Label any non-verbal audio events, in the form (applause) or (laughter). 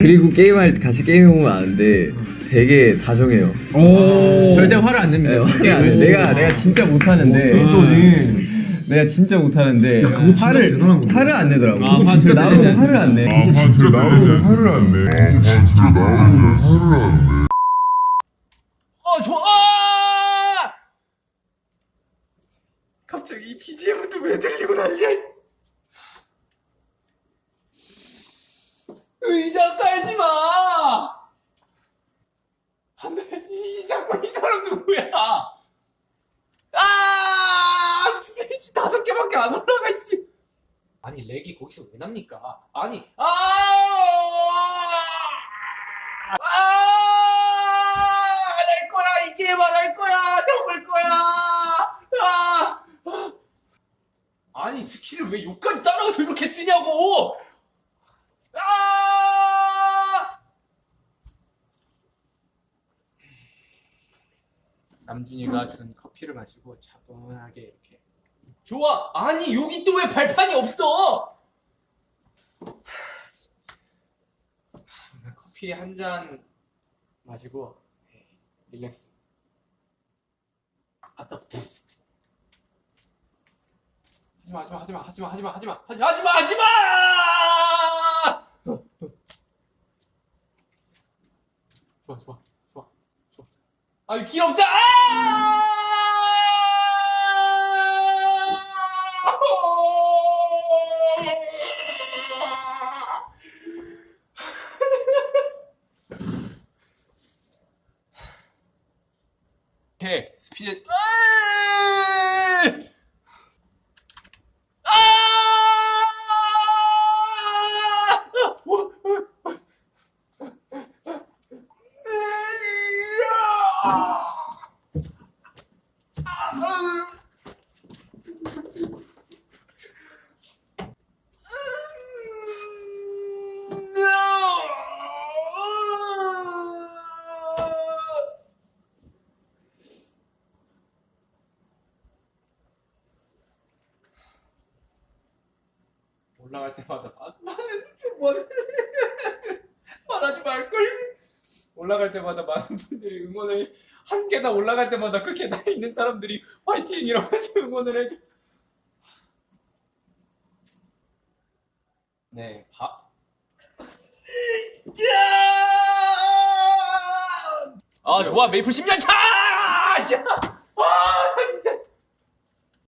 그리고 게임할 때 같이 게임해보면 아는데 되게 다정해요. 오. 절대 화를 안 냅니다. 네, 안 해. 내가 내가 진짜 못하는데 스윗도지. 내가 진짜 못하는데 야, 그거 진짜 화를 대단한. 화를 안 내더라고. 아, 화 진짜 나도 내지 화를 안 내. 아, 진짜 나는 화를 안 내. 아, 진짜 나는 화를 안 내. 어 좋아 아! 갑자기 이 BGM은 또 왜 들리고 난리야 이- 의자 깔지 마 안돼 이 자꾸 이 사람 누구야? 아 씨, 다섯 개밖에 안 올라가 씨. 아니 렉이 거기서 왜 납니까? 아니 아! 아, 안할 거야 이 게임 안할 거야 접을 거야. 아, 아니 스킬을 왜 욕까지 따라가서 이렇게 쓰냐고 남준이가 준 커피를 마시고 차분하게 이렇게. 좋아! 아니 여기 또 왜 발판이 없어? 커피 한 잔 마시고 네, 릴렉스. 아따 하지마 하지마 하지마 하지마 하지마 하지마 하지마 하지마 (laughs) 좋아 좋아 좋아 길 없자 아! 스피드 으이! 아! 어, 어, 어. 으이! 아! 음, no! 올라갈 때마다 말- 말- 말하지 말걸 올라갈 때마다 많은 분들이 응원을 한 계단 올라갈 때마다 그 계단에 있는 사람들이 화이팅 이러면서 (laughs) 응원을 해줘 네 바... (laughs) 아 좋아 메이플 10년 차! 야! (laughs) 아